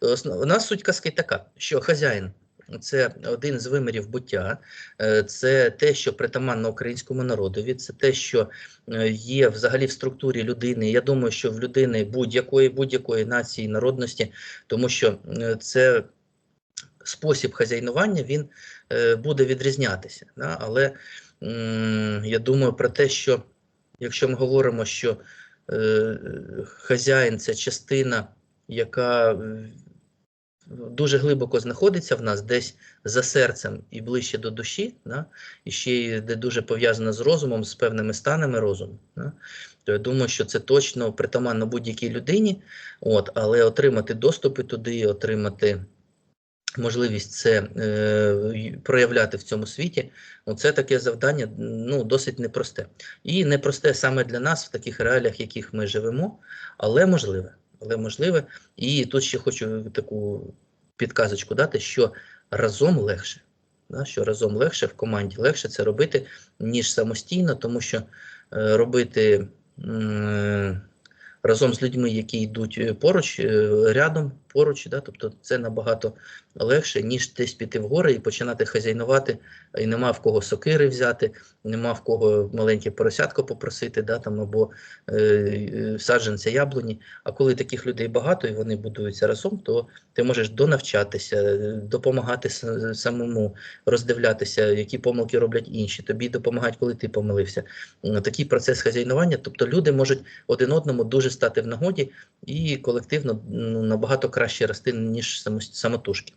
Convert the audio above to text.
Основна суть казки така, що хазяїн це один з вимірів буття, е, це те, що притаманно українському народові, це те, що е, є взагалі в структурі людини. Я думаю, що в людини будь-якої будь-якої нації, народності, тому що е, це спосіб хазяйнування він буде відрізнятися. Але я думаю про те, що якщо ми говоримо, що хазяїн це частина, яка дуже глибоко знаходиться в нас, десь за серцем і ближче до душі, да? і ще й дуже пов'язана з розумом, з певними станами розуму. Да? То я думаю, що це точно притаманно будь-якій людині, от, але отримати доступи туди, отримати можливість це е, проявляти в цьому світі, ну, це таке завдання ну, досить непросте. І непросте саме для нас в таких реаліях, в яких ми живемо, але можливе. Але можливе. І тут ще хочу таку підказочку дати, що разом легше. Да, що разом легше в команді легше це робити, ніж самостійно, тому що е, робити е, разом з людьми, які йдуть е, поруч, е, рядом, поруч, да, тобто це набагато легше, ніж десь піти в гори і починати хазяйнувати, і нема в кого сокири взяти, нема в кого маленьке поросятко попросити, да, там, або е, е, саджанця яблуні. А коли таких людей багато і вони будуються разом, то ти можеш донавчатися, допомагати самому, роздивлятися, які помилки роблять інші, тобі допомагають, коли ти помилився. Такий процес хазяйнування, тобто люди можуть один одному дуже стати в нагоді і колективно ну, набагато краще рости, ніж самотужки.